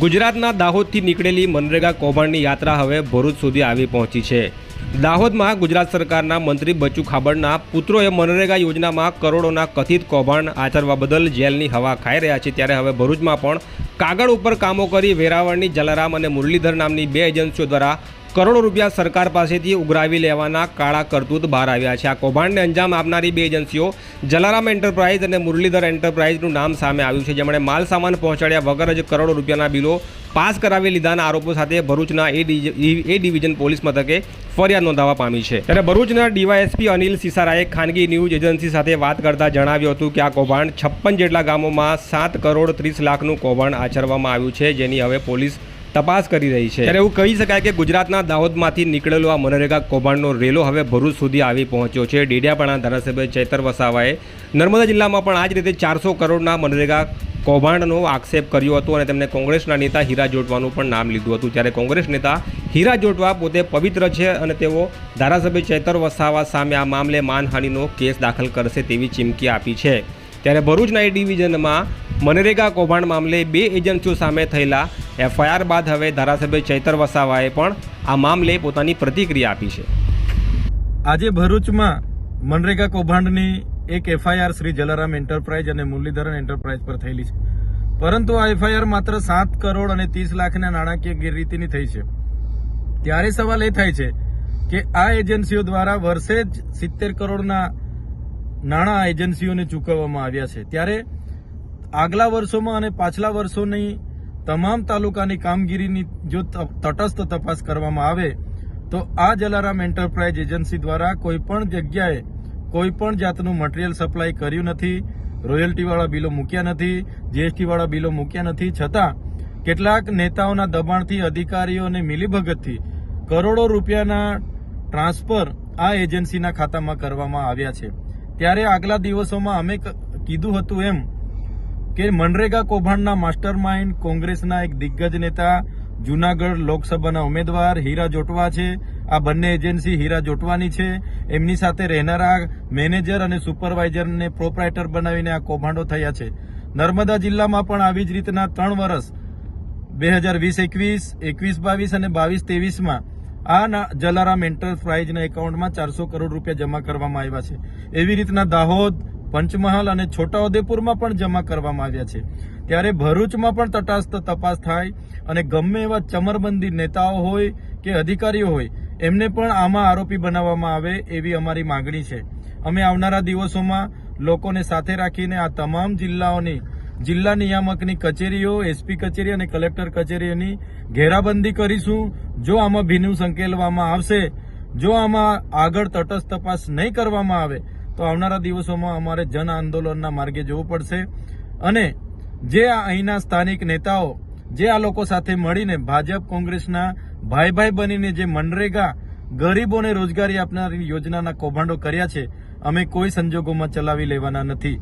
ગુજરાતના દાહોદથી નીકળેલી મનરેગા કૌભાંડની યાત્રા હવે ભરૂચ સુધી આવી પહોંચી છે. દાહોદમાં ગુજરાત સરકારના મંત્રી બચુ ખાબડના પુત્રોએ મનરેગા યોજનામાં કરોડોના કથિત કૌભાંડ આચરવા બદલ જેલની હવા ખાઈ રહ્યા છે ત્યારે હવે ભરૂચમાં પણ કાગળ ઉપર કામો કરી વેરાવળની જલારામ અને મુરલીધર નામની બે એજન્સીઓ દ્વારા કરોડો રૂપિયા સરકાર પાસેથી ઉઘરાવી લેવાના કાળા કરતૂત બહાર આવ્યા છે. આ કૌભાંડને અંજામ આપનારી બે એજન્સીઓ જલારામ એન્ટરપ્રાઇઝ અને મુરલીધર એન્ટરપ્રાઇઝનું નામ સામે આવ્યું છે, જેમણે માલ સામાન પહોંચાડ્યા વગર જ કરોડો રૂપિયાના બિલો પાસ કરાવી લીધાના આરોપો સાથે ભરૂચના એ ડિવિ- એ ડિવિઝન પોલીસ મથકે ફરિયાદ નોંધાવવા પામી છે. ત્યારે ભરૂચના ડીવાયએસપી અનિલ સિસારાએ ખાનગી ન્યૂઝ એજન્સી સાથે વાત કરતા જણાવ્યું હતું કે આ કૌભાંડ છપ્પન જેટલા ગામોમાં સાત કરોડ ત્રીસ લાખનું કૌભાંડ આચરવામાં આવ્યું છે, જેની હવે પોલીસ તપાસ કરી રહી છે. ત્યારે એવું કહી શકાય કે ગુજરાતના દાહોદમાંથી નીકળેલો આ મનરેગા કૌભાંડનો રેલો હવે ભરૂચ સુધી આવી પહોંચ્યો છે. ડેડિયાપાડા ધારાસભ્ય ચેતર વસાવાએ નર્મદા જિલ્લામાં પણ આ જ રીતે ચારસો કરોડના મનરેગા કૌભાંડનો આક્ષેપ કર્યો હતો અને તેમણે કોંગ્રેસના નેતા હીરા જોટવાનું પણ નામ લીધું હતું. ત્યારે કોંગ્રેસ નેતા હીરા જોટવા પોતે પવિત્ર છે અને તેઓ ધારાસભ્ય ચેતર વસાવા સામે આ મામલે માનહાનિનો કેસ દાખલ કરશે તેવી ચીમકી આપી છે. ત્યારે ભરૂચના એ ડિવિઝનમાં મનરેગા કૌભાંડ મામલે બે એજન્સીઓ સામે થયેલા એફઆઈઆર બાદ હવે ધારાસભ્ય ચૈતર વસાવાએ પણ આ મામલે પોતાની પ્રતિક્રિયા આપી છે. આજે ભરૂચમાં મનરેગા કૌભાંડની એક એફઆઈઆર શ્રી જલારામ એન્ટરપ્રાઇઝ અને મુરલીધરન એન્ટરપ્રાઇઝ પર થયેલી છે. પરંતુ આ એફઆઈઆર માત્ર સાત કરોડ અને ત્રીસ લાખના નાણાકીય ગેરરીતિની થઈ છે. ત્યારે સવાલ એ થાય છે કે આ એજન્સીઓ દ્વારા વર્ષે જ સિત્તેર કરોડના નાણાં એજન્સીઓને ચૂકવવામાં આવ્યા છે. ત્યારે આગલા વર્ષોમાં અને પાછલા વર્ષોની તમામ તાલુકાની કામગીરીની જો તટસ્થ તપાસ કરવામાં આવે, તો આ જલારામ એન્ટરપ્રાઇઝ એજન્સી દ્વારા કોઈપણ જગ્યાએ કોઈપણ જાતનું મટીરિયલ સપ્લાય કર્યું નથી, રોયલ્ટીવાળા બિલો મૂક્યા નથી, જીએસટીવાળા બિલો મૂક્યા નથી, છતાં કેટલાક નેતાઓના દબાણથી, અધિકારીઓને મિલીભગતથી કરોડો રૂપિયાના ટ્રાન્સફર આ એજન્સીના ખાતામાં કરવામાં આવ્યા છે. ત્યારે આગલા દિવસોમાં અમે કીધું હતું એમ કે મનરેગા કૌભાંડના માસ્ટર માઇન્ડ કોંગ્રેસના એક દિગ્ગજ નેતા, જુનાગઢ લોકસભાના ઉમેદવાર હીરા જોટવા છે. આ બંને એજન્સી હીરા જોટવાની છે. એમની સાથે રહેનારા મેનેજર અને સુપરવાઇઝરને પ્રોપરાઇટર બનાવીને આ કૌભાંડો થયા છે. નર્મદા જિલ્લામાં પણ આવી જ રીતના ત્રણ વર્ષ બે હજાર વીસ એકવીસ એકવીસ બાવીસ અને બાવીસ ત્રેવીસમાં આ જલારામ એન્ટરપ્રાઇઝના એકાઉન્ટમાં ચારસો કરોડ રૂપિયા જમા કરવામાં આવ્યા છે. એવી રીતના દાહોદ પંચમહાલ અને છોટાઉદેપુરમાં પણ જમા કરવામાં આવ્યા છે. ત્યારે ભરૂચમાં પણ તટસ્થ તપાસ થાય અને ગમે એવા ચમરબંધી નેતાઓ હોય કે અધિકારીઓ હોય, એમને પણ આમાં આરોપી બનાવવામાં આવે એવી અમારી માંગણી છે. અમે આવનારા દિવસોમાં લોકોને સાથે રાખીને આ તમામ જિલ્લાઓની, જિલ્લા નિયામકની કચેરીઓ, એસપી કચેરી અને કલેક્ટર કચેરીઓની ઘેરાબંધી કરીશું. જો આમાં ભીનું સંકેલવામાં આવશે, જો આમાં આગળ તટસ્થ તપાસ નહીં કરવામાં આવે તો આવનારા દિવસોમાં અમારે જન આંદોલનના માર્ગે જવું પડશે. અને જે અહીંના સ્થાનિક નેતાઓ, જે આ લોકો સાથે મળીને ભાજપ કોંગ્રેસના ભાઈ ભાઈ બનીને જે મનરેગા ગરીબોને રોજગારી આપનારી યોજનાના કૌભાંડો કર્યા છે, અમે કોઈ સંજોગોમાં ચલાવી લેવાના નથી.